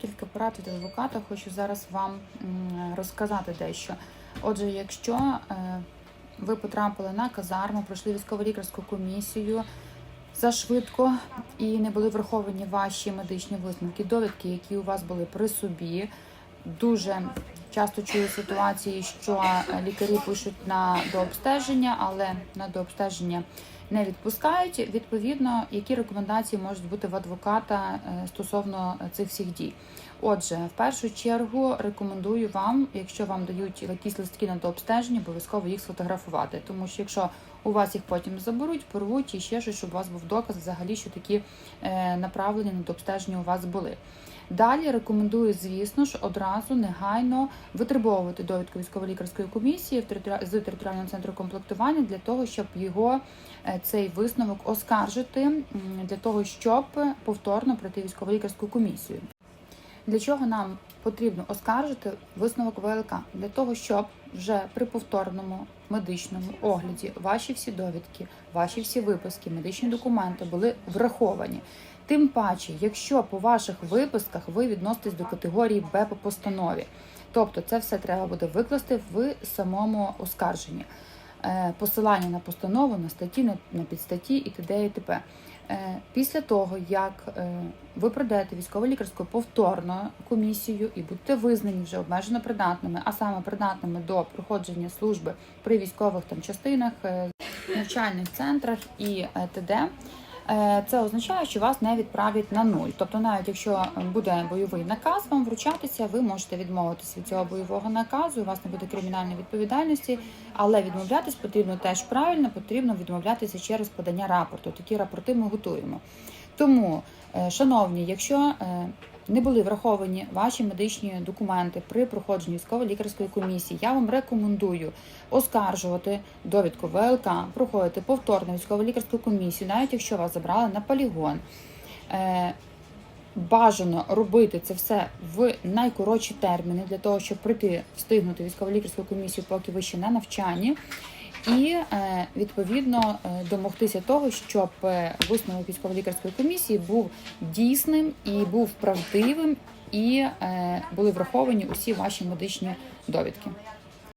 Кілька порад від адвоката хочу зараз вам розказати дещо. Отже, якщо е, ви потрапили на казарму, пройшли військово-лікарську комісію зашвидко і не були враховані ваші медичні висновки, довідки, які у вас були при собі. Дуже часто чую ситуації, що е, лікарі пишуть на дообстеження, але на дообстеження не відпускають. Відповідно, які рекомендації можуть бути в адвоката е, стосовно цих всіх дій. Отже, в першу чергу рекомендую вам, якщо вам дають якісь листки на дообстеження, обов'язково їх сфотографувати. Тому що якщо у вас їх потім заберуть, порвуть і ще щось, щоб у вас був доказ взагалі, що такі е, направлення на дообстеження у вас були. Далі рекомендую, звісно ж, одразу негайно витребовувати довідку військово-лікарської комісії з територіального центру комплектування для того, щоб його е, цей висновок оскаржити, для того, щоб повторно пройти військово-лікарську комісію. Для чого нам потрібно оскаржити висновок ВЛК? Для того, щоб вже при повторному медичному огляді ваші всі довідки, ваші всі виписки, медичні документи були враховані. Тим паче, якщо по ваших виписках ви відноситесь до категорії Б по постанові, тобто це все треба буде викласти в самому оскарженні. Е, Посилання на постанову, на статті, на, підстатті і т.д. і т.п. Е, Після того, як е, ви пройдете військово-лікарську повторно комісію і будете визнані вже обмежено придатними, а саме придатними до проходження служби при військових там частинах, е, навчальних центрах і т.д., це означає, що вас не відправлять на нуль. Тобто, навіть якщо буде бойовий наказ вам вручатися, ви можете відмовитися від цього бойового наказу. У вас не буде кримінальної відповідальності, але відмовлятись потрібно теж правильно, потрібно відмовлятися через подання рапорту. Такі рапорти ми готуємо. Тому, е, шановні, якщо е, не були враховані ваші медичні документи при проходженні військово-лікарської комісії, я вам рекомендую оскаржувати довідку ВЛК, проходити повторну військово-лікарську комісію, навіть якщо вас забрали на полігон. Е, Бажано робити це все в найкоротші терміни для того, щоб прийти встигнути військово-лікарську комісію, поки ви ще на навчанні, і е, відповідно е, домогтися того, щоб е, висновок військово-лікарської комісії був дійсним і був правдивим, і були враховані усі ваші медичні довідки.